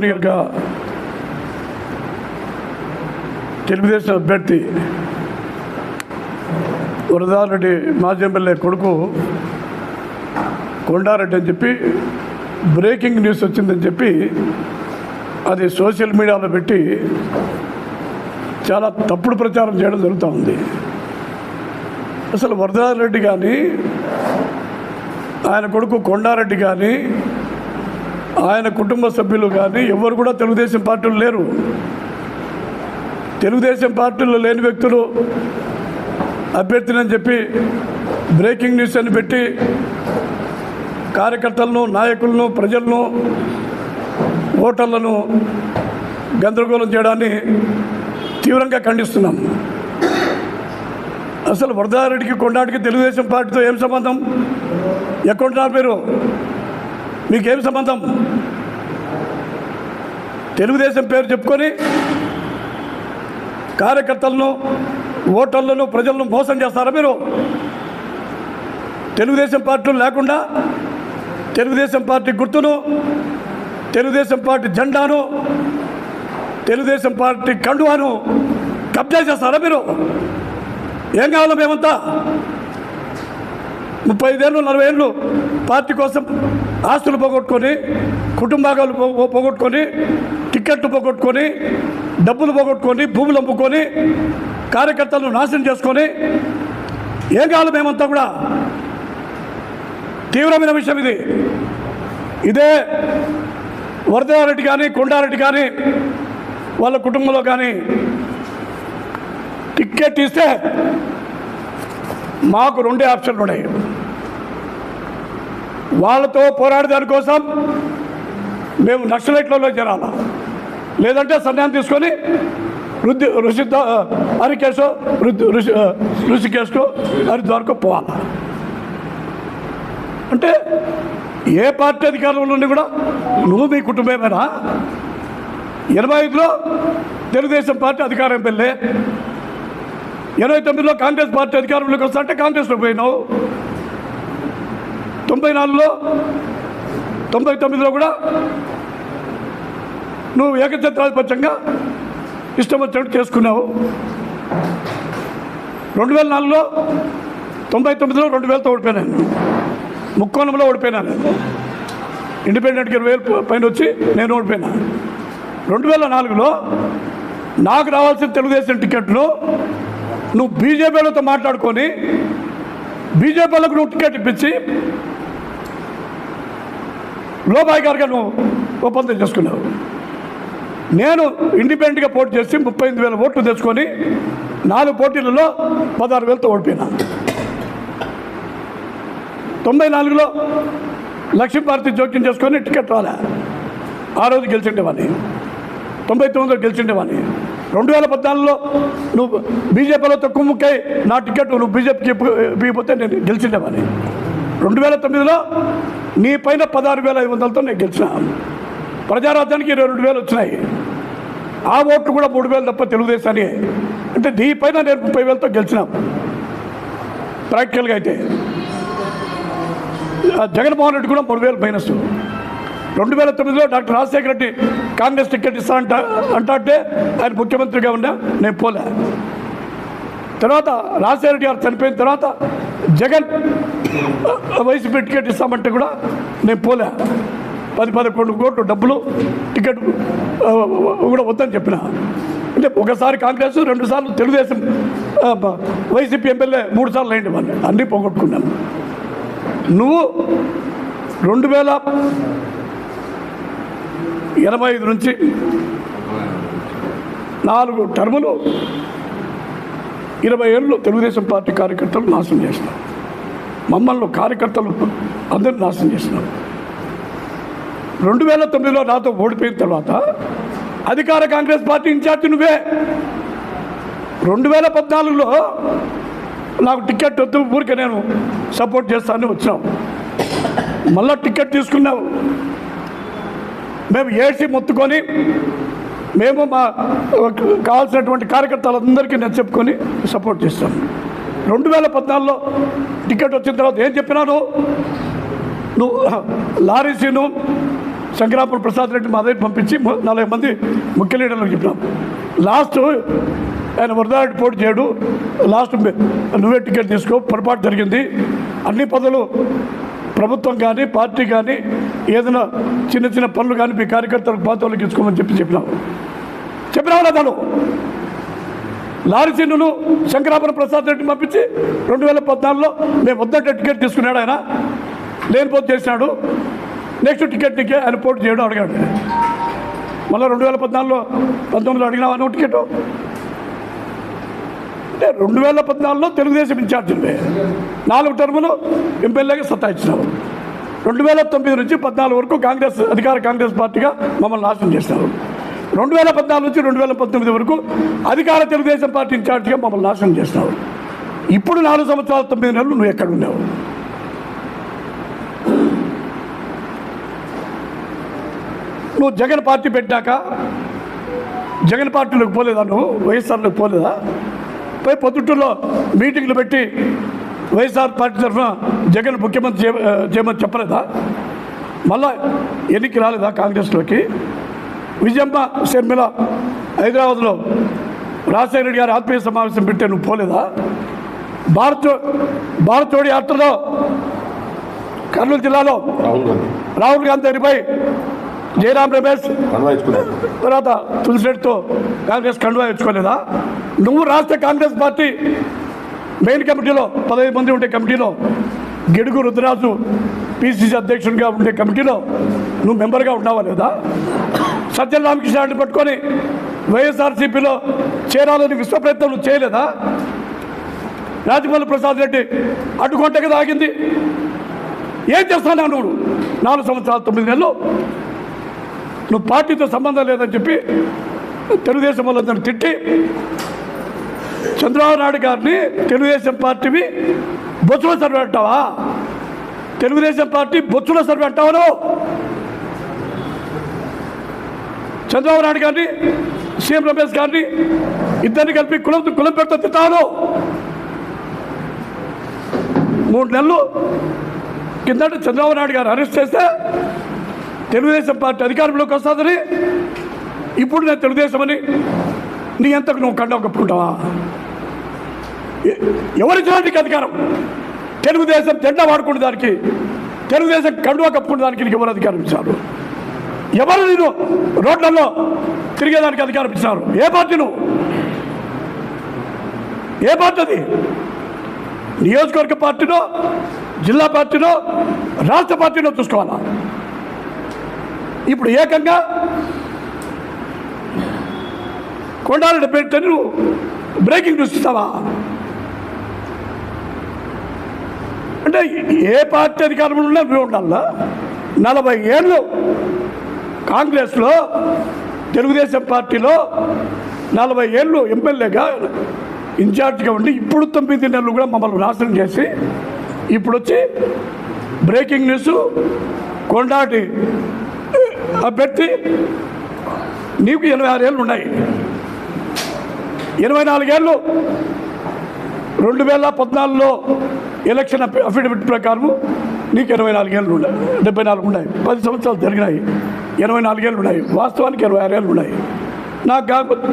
జూనియర్గా తెలుగుదేశం అభ్యర్థి వరదారెడ్డి మాజీ ఎమ్మెల్యే కొడుకు కొండారెడ్డి అని చెప్పి బ్రేకింగ్ న్యూస్ వచ్చిందని చెప్పి అది సోషల్ మీడియాలో పెట్టి చాలా తప్పుడు ప్రచారం చేయడం జరుగుతూ ఉంది. అసలు వరదారెడ్డి కానీ ఆయన కొడుకు కొండారెడ్డి కానీ ఆయన కుటుంబ సభ్యులు కానీ ఎవరు కూడా తెలుగుదేశం పార్టీలు లేరు. తెలుగుదేశం పార్టీలో లేని వ్యక్తులు అభ్యర్థినని చెప్పి బ్రేకింగ్ న్యూస్ అని పెట్టి కార్యకర్తలను నాయకులను ప్రజలను ఓటర్లను గందరగోళం చేయడాన్ని తీవ్రంగా ఖండిస్తున్నాం. అసలు వరదారెడ్డికి కొండాటికి తెలుగుదేశం పార్టీతో ఏం సంబంధం? ఎకౌంటు నా పేరు మీకేం సంబంధం? తెలుగుదేశం పేరు చెప్పుకొని కార్యకర్తలను ఓటర్లను ప్రజలను మోసం చేస్తారా మీరు? తెలుగుదేశం పార్టీలు లేకుండా తెలుగుదేశం పార్టీ గుర్తును తెలుగుదేశం పార్టీ జెండాను తెలుగుదేశం పార్టీ కండువాను కబ్జా చేస్తారా మీరు? ఏం కావాలో మేమంతా? ముప్పై ఐదేళ్ళు నలభై ఏళ్ళు పార్టీ కోసం ఆస్తులు పోగొట్టుకొని కుటుంబాలు పోగొట్టుకొని టిక్కెట్లు పోగొట్టుకొని డబ్బులు పోగొట్టుకొని భూములు అమ్ముకొని కార్యకర్తలను నాశనం చేసుకొని ఏం కావాలి మేమంతా కూడా? తీవ్రమైన విషయం ఇది. ఇదే వరదారెడ్డి కానీ కొండారెడ్డి కానీ వాళ్ళ కుటుంబంలో కానీ టిక్కెట్ ఇస్తే మాకు రెండే ఆప్షన్లు ఉన్నాయి వాళ్ళతో పోరాడేదాని కోసం మేము నక్సలైట్లలో చేరాల? లేదంటే సన్యాసం తీసుకొని రుద్ది ఋషిద్ద హరికేశో రుద్ది ఋషి ఋషికేశ్కో హరిద్వార్కో పోవాలి? అంటే ఏ పార్టీ అధికారంలో ఉండి కూడా నువ్వు మీ కుటుంబమేనా? ఎనభై ఐదులో తెలుగుదేశం పార్టీ అధికారం పెళ్ళే ఇరవై తొమ్మిదిలో కాంగ్రెస్ పార్టీ అధికారంలోకి అంటే కాంగ్రెస్లో పోయినావు. తొంభై నాలుగులో తొంభై తొమ్మిదిలో కూడా నువ్వు ఏకఛత్రాధిపత్యంగా ఇష్టం వచ్చినట్టు చేసుకున్నావు. రెండు వేల నాలుగులో తొంభై తొమ్మిదిలో రెండు వేలతో ఓడిపోయినాను ముక్కోణంలో ఓడిపోయినాను ఇండిపెండెంట్కి ఇరవై వేలు పైన వచ్చి నేను ఓడిపోయినా. రెండు వేల నాలుగులో నాకు రావాల్సిన తెలుగుదేశం టికెట్లు నువ్వు బీజేపీలతో మాట్లాడుకొని బీజేపీలకు నువ్వు టికెట్ ఇప్పించి లోపాయికారుగా నువ్వు ఒప్పందం చేసుకున్నావు నేను ఇండిపెండెంట్గా పోటీ చేసి ముప్పై ఎనిమిది వేల ఓట్లు తెచ్చుకొని నాలుగు పోటీలలో పదహారు వేలతో ఓడిపోయినా. తొంభై నాలుగులో లక్ష్మీభారతి జోక్యం చేసుకొని టికెట్ రాలే. ఆ రోజు గెలిచిండేవాడిని. తొంభై తొమ్మిదిలో గెలిచిండేవాడిని. రెండు వేల పద్నాలుగులో నువ్వు బీజేపీలో తక్కువ ముక్కై నా టికెట్ నువ్వు బీజేపీకి ఇవ్వకపోతే నేను గెలిచిండేవాడిని. రెండు వేల తొమ్మిదిలో నీ పైన పదహారు వేల ఐదు వందలతో నేను గెలిచిన. ప్రజారాజ్యానికి ఇరవై రెండు వేలు వచ్చినాయి. ఆ ఓట్లు కూడా మూడు వేలు తప్ప తెలుగుదేశాన్ని అంటే నీ పైన నేను ముప్పై వేలతో గెలిచినాం. ప్రాక్టికల్గా అయితే. జగన్మోహన్ రెడ్డి కూడా మూడు వేలు మైనస్. రెండు వేల తొమ్మిదిలో డాక్టర్ రాజశేఖర రెడ్డి కాంగ్రెస్ టికెట్ ఇస్తానంట అంటే ఆయన ముఖ్యమంత్రిగా ఉన్నా నేను పోలే. తర్వాత రాజశేఖర రెడ్డి గారు చనిపోయిన తర్వాత జగన్ వైసీపీ టికెట్ ఇస్తామంటే కూడా నేను పోలే. పది పదకొండు కోట్లు డబ్బులు టికెట్ కూడా వద్దని చెప్పిన. అంటే ఒకసారి కాంగ్రెస్ రెండు సార్లు తెలుగుదేశం వైసీపీ ఎమ్మెల్యే మూడు సార్లు అయింది వాళ్ళు అన్నీ పోగొట్టుకున్నాను నువ్వు రెండు వేల ఎనభై ఐదు నుంచి నాలుగు టర్ములు ఇరవై ఏళ్ళు తెలుగుదేశం పార్టీ కార్యకర్తలు నాశనం చేసినారు మమ్మల్ని కార్యకర్తలు అందరూ నాశనం చేసినారు రెండు వేల తొమ్మిదిలో నాతో ఓడిపోయిన తర్వాత అధికార కాంగ్రెస్ పార్టీ ఇన్ఛార్జి నువ్వే. రెండు వేల పద్నాలుగులో నాకు టికెట్ వద్దు ఊరికే నేను సపోర్ట్ చేస్తానని వచ్చినావు మళ్ళా టికెట్ తీసుకున్నావు మేము ఏసీ మొత్తుకొని మేము మా కావాల్సినటువంటి కార్యకర్తలందరికీ నేను చెప్పుకొని సపోర్ట్ చేస్తాం. రెండు వేల పద్నాలుగులో టికెట్ వచ్చిన తర్వాత ఏం చెప్పినాను నువ్వు లారీ సీను శంకరాపురం ప్రసాద్ రెడ్డి మా దగ్గర పంపించి ము- నలభై మంది ముఖ్య లీడర్లకు చెప్పినాం. లాస్ట్ ఆయన వరదారెడ్డి పోటీ చేయడు. లాస్ట్ నువ్వే టికెట్ తీసుకో పొరపాటు జరిగింది. అన్ని పదవులు ప్రభుత్వం కానీ పార్టీ కానీ ఏదైనా చిన్న చిన్న పనులు కానీ మీ కార్యకర్తలకు పాత్రలకు ఇచ్చుకోమని చెప్పి చెప్పినాం. చెప్పినావు కదా తను? లారీ సీనును శంకరాపురం ప్రసాద్ రెడ్డి పంపించి రెండు వేల పద్నాలుగులో మేము వద్దంటే టికెట్ తీసుకున్నాడు ఆయన. లేనిపోతే చేసినాడు. నెక్స్ట్ టికెట్ నీకే ఆయన పోటీ చేయడం అడిగాడు. మళ్ళీ రెండు వేల పద్నాలుగులో పంతొమ్మిదిలో అడిగినావు అని టికెట్? అంటే రెండు వేల పద్నాలుగులో తెలుగుదేశం ఇన్ఛార్జివే నాలుగు టర్ములు ఎమ్మెల్యేగా సత్తాయించినావు రెండు వేల తొమ్మిది నుంచి పద్నాలుగు వరకు కాంగ్రెస్ అధికార కాంగ్రెస్ పార్టీగా మమ్మల్ని నాశనం చేశారు. రెండు వేల పద్నాలుగు నుంచి రెండు వేల పంతొమ్మిది వరకు అధికార తెలుగుదేశం పార్టీ ఇన్ఛార్జిగా మమ్మల్ని నాశనం చేసినావు ఇప్పుడు నాలుగు సంవత్సరాల తొమ్మిది నెలలు నువ్వు ఎక్కడ ఉన్నావు? నువ్వు జగన్ పార్టీ పెట్టాక జగన్ పార్టీలోకి పోలేదా నువ్వు? వైఎస్ఆర్లోకి పోలేదా? పోయి పొద్దుటూరులో మీటింగ్లు పెట్టి వైఎస్ఆర్ పార్టీ తరఫున జగన్ ముఖ్యమంత్రి చేయమని చెప్పలేదా? మళ్ళా ఎన్నిక రాలేదా కాంగ్రెస్లోకి? విజయమ్మ షర్మిల హైదరాబాద్లో రాజశేఖర రెడ్డి గారి ఆత్మీయ సమావేశం పెడితే నువ్వు పోలేదా? భారత్ భారత్ జోడి యాత్రలో కర్నూలు జిల్లాలో రాహుల్ గాంధీ. రాహుల్ గాంధీ గారిపై జయరాం రమేష్ తర్వాత తులసిరెడ్డితో కాంగ్రెస్ కండువా ఇచ్చుకోలేదా నువ్వు రాష్ట్ర కాంగ్రెస్ పార్టీ మెయిన్ కమిటీలో పదహైదు మంది ఉండే కమిటీలో గిడుగు రుద్రరాజు పిసిసి అధ్యక్షుడిగా ఉండే కమిటీలో నువ్వు మెంబర్గా ఉన్నావా లేదా? సత్యం రామకృష్ణ పట్టుకొని వైఎస్ఆర్సీపీలో చేరాలని విశ్వ ప్రయత్నం నువ్వు చేయలేదా? రాజమౌళి ప్రసాద్ రెడ్డి అడ్డుకుంటే కదా ఆగింది ఏం చేస్తున్నావు నువ్వు? నాలుగు సంవత్సరాలు తొమ్మిది నెలలు. నువ్వు పార్టీతో సంబంధం లేదని చెప్పి తెలుగుదేశం వాళ్ళందరూ తిట్టి చంద్రబాబు నాయుడు గారిని తెలుగుదేశం పార్టీవి బొచ్చుల సర్వే అంటావా? తెలుగుదేశం పార్టీ బొచ్చుల సర్వే అంటావా నువ్వు? చంద్రబాబు నాయుడు గారిని సీఎం రమేష్ గారిని ఇద్దరిని కలిపి కులం కులం పెడతా తిట్టాను మూడు నెలలు కిందట చంద్రబాబు నాయుడు గారు అరెస్ట్ చేస్తే తెలుగుదేశం పార్టీ అధికారంలోకి వస్తుందని ఇప్పుడు నేను తెలుగుదేశం అని నీ ఎంతకు నువ్వు కండ కప్పుకుంటావా ఎవరిచ్చినా నీకు అధికారం? తెలుగుదేశం జెండా వాడుకునే దానికి తెలుగుదేశం కండువా కప్పుకునే దానికి నీకు ఎవరు అధికారం ఇచ్చారు? ఎవరు నేను రోడ్లలో తిరిగేదానికి అధికారం ఇచ్చారు? ఏ పార్టీ నువ్వు? ఏ పార్టీ అది? నియోజకవర్గ పార్టీనో జిల్లా పార్టీనో రాష్ట్ర పార్టీనో చూసుకోవాలా? ఇప్పుడు ఏకంగా కొండారెడ్డి పెడితే నువ్వు బ్రేకింగ్ న్యూస్ ఇస్తావా అంటే ఏ పార్టీ అధికారంలో ఉన్నా నువ్వు ఉండాలా? నలభై ఏళ్ళు కాంగ్రెస్లో తెలుగుదేశం పార్టీలో నలభై ఏళ్ళు ఎమ్మెల్యేగా ఇన్ఛార్జ్గా ఉండి ఇప్పుడు తొమ్మిది నెలలు కూడా మమ్మల్ని నాశనం చేసి ఇప్పుడు వచ్చి బ్రేకింగ్ న్యూస్ కొండాటి అభ్యర్థి నీకు ఎనభై ఆరు ఏళ్ళు ఉన్నాయి. ఇరవై నాలుగేళ్ళు రెండు వేల పద్నాలుగులో ఎలక్షన్ అఫిడవిట్ ప్రకారం నీకు ఇరవై నాలుగేళ్ళు ఉన్నాయి. డెబ్బై నాలుగు ఉన్నాయి. పది సంవత్సరాలు జరిగినాయి. ఇరవై నాలుగేళ్ళు ఉన్నాయి. వాస్తవానికి ఇరవై ఆరేళ్ళు ఉన్నాయి. నాకు కాకపోతే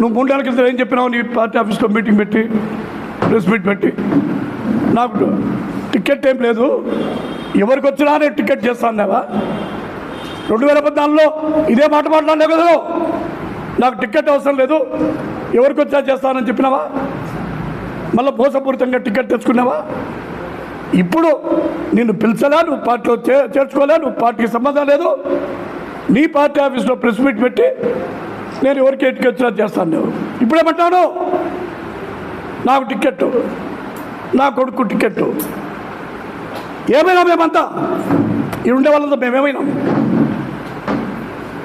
నువ్వు మూడేళ్ళ క్రితం ఏం చెప్పినావు నీ పార్టీ ఆఫీస్లో మీటింగ్ పెట్టి ప్రెస్ మీట్ పెట్టి. నాకు టికెట్ ఏం లేదు. ఎవరికి వచ్చినా నేను టికెట్ చేస్తాను రెండు వేల పద్నాలుగులో ఇదే మాట మాట్లాడినా కదా నాకు టికెట్ అవసరం లేదు. ఎవరికి వచ్చా చేస్తానని చెప్పినావా? మళ్ళీ మోసపూరితంగా టికెట్ తెచ్చుకున్నావా? ఇప్పుడు నిన్ను పిలిచలా నువ్వు పార్టీలో చే చేర్చుకోలే నువ్వు పార్టీకి సంబంధం లేదు. నీ పార్టీ ఆఫీస్లో ప్రెస్ మీట్ పెట్టి నేను ఎవరికి టికెట్ వచ్చినా చేస్తాను నువ్వు ఇప్పుడేమంటాను? నాకు టికెట్ నా కొడుకు టికెట్. ఏమైనా మేమంతా? ఈ ఉండే వాళ్ళంతా మేమేమైనాం?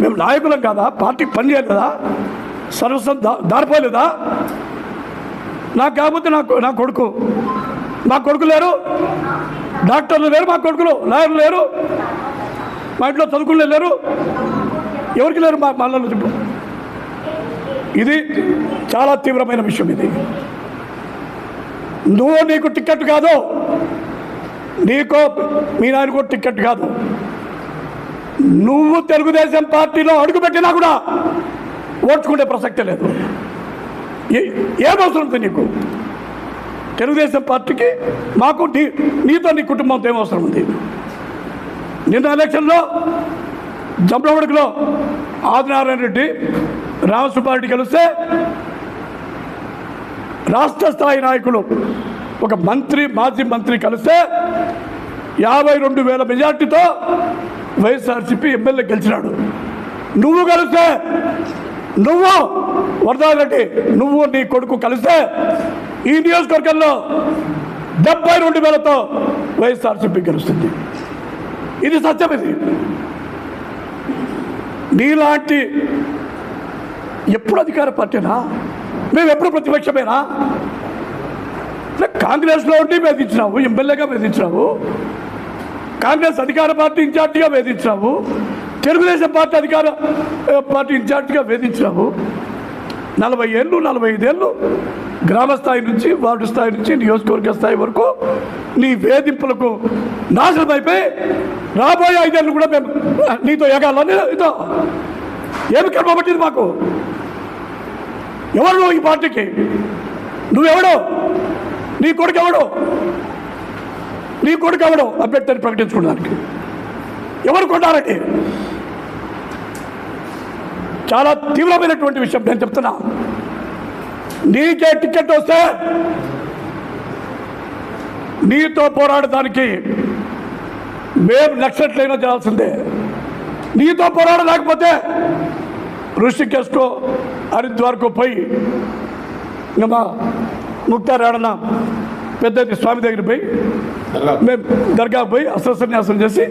మేము నాయకులం కాదా? పార్టీకి పని చేయలేదా సర్వసం దా దారిపోలేదా? నాకు కాకపోతే నాకు నా కొడుకు. మా కొడుకు లేరు. డాక్టర్లు లేరు మా కొడుకులు. లాయర్లు లేరు. మా ఇంట్లో చదువుకునే లేరు. ఎవరికి లేరు మా మళ్ళీ చెప్పు. ఇది చాలా తీవ్రమైన విషయం ఇది. నువ్వు నీకు టికెట్ కాదు. నీకో మీ నాయనకో టికెట్ కాదు. నువ్వు తెలుగుదేశం పార్టీలో అడుగుపెట్టినా కూడా ఓడ్చుకునే ప్రసక్తే లేదు. ఏ ఉంది నీకు? తెలుగుదేశం పార్టీకి మాకు నీ నీతో నీ కుటుంబంతో ఏమవసరం అవసరం ఉంది? నిన్న ఎలక్షన్లో జంబలవడకలో ఆదినారాయణ రెడ్డి రామసుబ్బారెడ్డి కలిస్తే రాష్ట్ర స్థాయి నాయకులు ఒక మంత్రి మాజీ మంత్రి కలిస్తే యాభై రెండు వేల మెజార్టీతో వైఎస్ఆర్సీపీ ఎమ్మెల్యే గెలిచినాడు. నువ్వు కలిస్తే నువ్వు వరదారెడ్డి నువ్వు నీ కొడుకు కలిస్తే ఈ నియోజకవర్గంలో డెబ్బై రెండు వేలతో వైఎస్ఆర్సీపీ గెలుస్తుంది. ఇది సత్యం ఇది. నీలాంటి ఎప్పుడు అధికార పార్టీనా? మేము ఎప్పుడు ప్రతిపక్షమేనా? కాంగ్రెస్లో ఉండి వేధించినావు ఎమ్మెల్యేగా వేధించినావు. కాంగ్రెస్ అధికార పార్టీ ఇన్ఛార్జిగా వేధించినావు. తెలుగుదేశం పార్టీ అధికార పార్టీ ఇన్ఛార్జ్గా వేధించినావు నలభై ఏళ్ళు నలభై ఐదేళ్ళు గ్రామ స్థాయి నుంచి వార్డు స్థాయి నుంచి నియోజకవర్గ స్థాయి వరకు నీ వేధింపులకు నాశనం అయిపోయి రాబోయే ఐదేళ్ళు కూడా మేము నీతో ఎగాలని నీతో ఏమి కర్మబట్టింది మాకు? ఎవరు ఈ పార్టీకి? నువ్వెవడో? నీ కొడుకు ఎవడో నీ కొడుకు ఎవడో అభ్యర్థిని ప్రకటించుకోవడానికి. ఎవరు కొన్నారండి చాలా తీవ్రమైనటువంటి విషయం నేను చెప్తున్నా. నీకే టికెట్ వస్తే నీతో పోరాడడానికి మేము నక్సట్లైనా చేయాల్సిందే. నీతో పోరాడలేకపోతే ఋషికేశ్కో హరిద్వార్కో పోయి ఇంకా ముక్తారాడన పెద్దది స్వామి దగ్గర పోయి మేము దర్గా పోయి అస్త్రసన్యాసం చేసి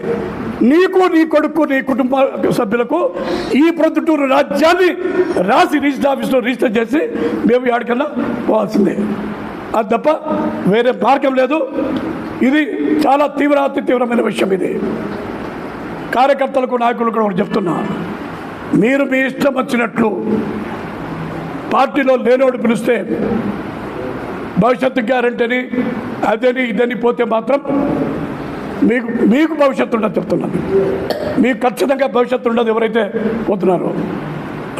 నీకు నీ కొడుకు నీ కుటుంబ సభ్యులకు ఈ ప్రొద్దుటూరు రాజ్యాన్ని రాసి రిజిస్టర్ ఆఫీస్లో రిజిస్టర్ చేసి మేము ఆడికన్నా పోవాల్సిందే. అది తప్ప వేరే మార్గం లేదు. ఇది చాలా తీవ్ర అతి తీవ్రమైన విషయం ఇది. కార్యకర్తలకు నాయకులు కూడా ఒకటి చెప్తున్నా. మీరు మీ ఇష్టం వచ్చినట్లు పార్టీలో లేనోడు పిలిస్తే భవిష్యత్తు గ్యారంటీని అదని ఇదని పోతే మాత్రం మీకు మీకు భవిష్యత్తు ఉండదు చెప్తున్నాను. మీకు ఖచ్చితంగా భవిష్యత్తు ఉండదు ఎవరైతే పోతున్నారో.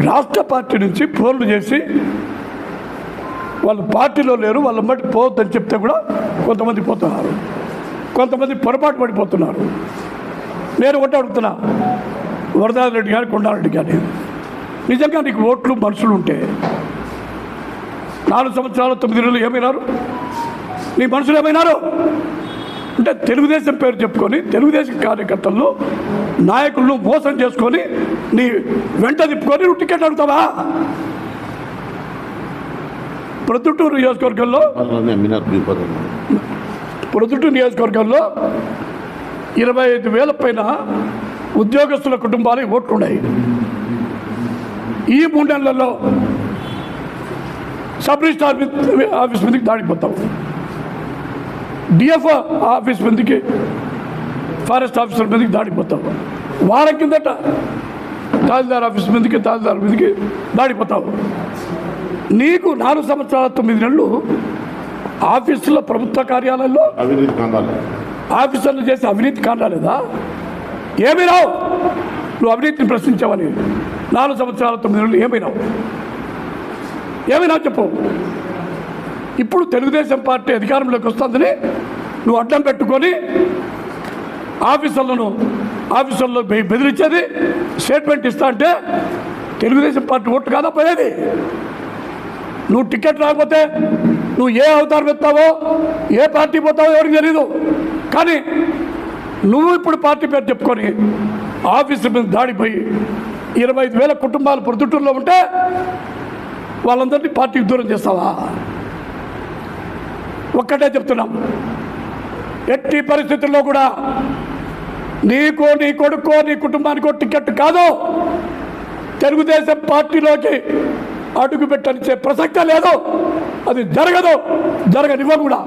రాష్ట్ర పార్టీ నుంచి ఫోన్లు చేసి వాళ్ళు పార్టీలో లేరు వాళ్ళ మట్టి పోవద్దని చెప్తే కూడా కొంతమంది పోతున్నారు. కొంతమంది పొరపాటు పడిపోతున్నారు. నేను ఒకటి అడుగుతున్నా. వరదారెడ్డి గారు కొండారెడ్డి గారి నిజంగా నీకు ఓట్లు మనుషులు ఉంటే నాలుగు సంవత్సరాలు తొమ్మిది నెలలు ఏమైనారు? నీ మనుషులు ఏమైనారు? అంటే తెలుగుదేశం పేరు చెప్పుకొని తెలుగుదేశం కార్యకర్తలను నాయకులను మోసం చేసుకొని నీ వెంట తిప్పుకొని నువ్వు టికెట్ అడుగుతావా? ప్రొద్దుటూరు నియోజకవర్గంలో ప్రొద్దుటూరు నియోజకవర్గంలో ఇరవై ఐదు వేల పైన ఉద్యోగస్తుల కుటుంబాలకు ఓట్లు ఉన్నాయి ఈ మూడు నెలల్లో సబ్ రిజిస్టార్ ఆఫీస్ మీదకి దాడికి పోతాం డిఎఫ్ఓ ఆఫీస్ మీదకి ఫారెస్ట్ ఆఫీసర్ మీదకి దాడికి పోతాం వారం కిందట తహసీల్దార్ ఆఫీస్ మీదకి తహసీల్దార్ మీదకి దాడికి పోతావు నీకు నాలుగు సంవత్సరాల తొమ్మిది నెలలు ఆఫీసులో ప్రభుత్వ కార్యాలయంలో అవినీతి ఆఫీసర్లు చేసి అవినీతి కానరాలేదా ఏమీ రావు నువ్వు అవినీతిని ప్రశ్నించావని నాలుగు సంవత్సరాల తొమ్మిది నెలలు ఏమైనావు ఏమైనా చెప్పు ఇప్పుడు తెలుగుదేశం పార్టీ అధికారంలోకి వస్తుందని నువ్వు అడ్డం పెట్టుకొని ఆఫీసర్లను ఆఫీసర్లు బెదిరించేది స్టేట్మెంట్ ఇస్తా అంటే తెలుగుదేశం పార్టీ ఓటు కాదా పోయేది? నువ్వు టికెట్ రాకపోతే నువ్వు ఏ అవతారం ఎత్తావో ఏ పార్టీ పోతావో ఎవరికి తెలీదు. కానీ నువ్వు ఇప్పుడు పార్టీ పేరు చెప్పుకొని ఆఫీసు మీద దాడిపోయి ఇరవై ఐదు వేల కుటుంబాలు ప్రొద్దుటూరులో ఉంటే వాళ్ళందరినీ పార్టీకి దూరం చేస్తావా? ఒక్కటే చెప్తున్నాం. ఎట్టి పరిస్థితుల్లో కూడా నీకో నీ కొడుకో నీ కుటుంబానికో టికెట్ కాదు. తెలుగుదేశం పార్టీలోకి అడుగు పెట్టనిచ్చే ప్రసక్తే లేదు. అది జరగదు జరగనివ్వ కూడా